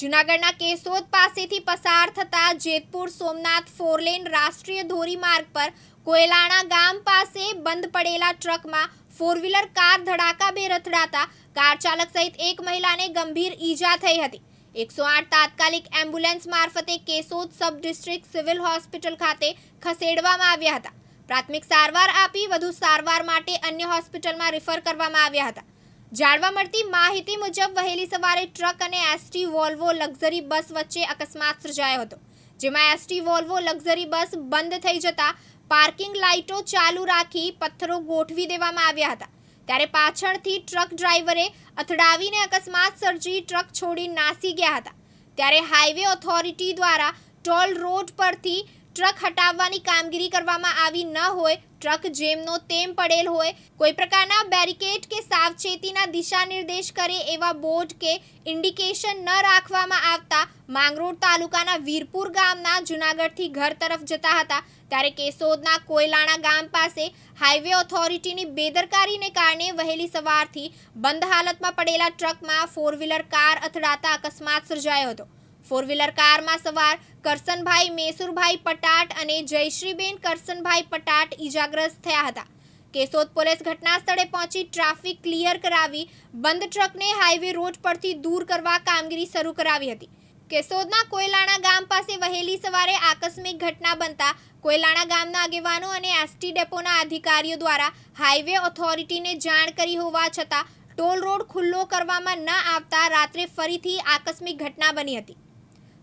જૂનાગઢના કેશોદ પાસેથી પસાર થતા જેતપુર સોમનાથ ફોરલેન રાષ્ટ્રીય ધોરીમાર્ગ પર કોયલાણા ગામ પાસે બંધ પડેલા ટ્રકમાં ફોર વ્હીલર કાર ધડાકાભેર અથડાતા કાર ચાલક સહિત એક મહિલાને ગંભીર ઈજા થઈ હતી. એકસો આઠ તાત્કાલિક એમ્બ્યુલન્સ મારફતે Keshod sub district civil hospital ખાતે ખસેડવામાં આવ્યા હતા. પ્રાથમિક સારવાર આપી વધુ સારવાર માટે અન્ય હોસ્પિટલમાં રિફર કરવામાં આવ્યા હતા. જાણવા મળતી માહિતી મુજબ વહેલી સવારે ટ્રક અને એસટી વોલ્વો લક્ઝરી બસ વચ્ચે અકસ્માત સર્જાયો હતો, જેમાં એસટી વોલ્વો લક્ઝરી બસ બંધ થઈ જતા પાર્કિંગ લાઇટો ચાલુ રાખી પથ્થરો ગોઠવી દેવામાં આવ્યા હતા. ત્યારે પાછળથી ટ્રક ડ્રાઈવરે અથડાવીને અકસ્માત સર્જી ટ્રક છોડી નાસી ગયા હતા. ત્યારે હાઈવે ઓથોરિટી દ્વારા ટોલ રોડ પરથી ટ્રક હટાવવાની કામગીરી કરવામાં આવી ન હોય, ટ્રક જેમનો તેમ પડેલ હોય, કોઈ પ્રકારના બેરિકેડ કે સાવચેતીના દિશા નિર્દેશ કરે એવા બોર્ડ કે ઇન્ડિકેશન ન રાખવામાં આવતા માંગરોળ તાલુકાના વીરપુર ગામના જુનાગઢથી ઘર તરફ જતા હતા. ત્યારે કેશોદના કોયલાણા ગામ પાસે હાઈવે ઓથોરિટીની બેદરકારીને કારણે વહેલી સવારથી બંધ હાલતમાં પડેલા ટ્રકમાં ફોર વ્હીલર કાર અથડાતા અકસ્માત સર્જાયો હતો. ફોર વ્હીલર કારમાં સવાર, કરસનભાઈ, મેસુરભાઈ પટાટ અને જયશ્રીબેન કરસનભાઈ પટાટ ઈજાગ્રસ્ત થયા હતા. કેશોદ પોલીસ ઘટના સ્થળે પહોંચી ટ્રાફિક ક્લિયર કરાવી બંધ ટ્રકને હાઈવે રોડ પરથી દૂર કરવા કામગીરી શરૂ કરાવી હતી. કેશોદના કોયલાણા ગામ પાસે વહેલી સવારે આકસ્મિક ઘટના બનતા કોયલાણા ગામના આગેવાનો અને એસટી ડેપોના અધિકારીઓ દ્વારા હાઈવે ઓથોરિટીને જાણ કરી હોવા છતાં ટોલ રોડ ખુલ્લો કરવામાં ન આવતા રાત્રે ફરીથી આકસ્મિક ઘટના બની હતી.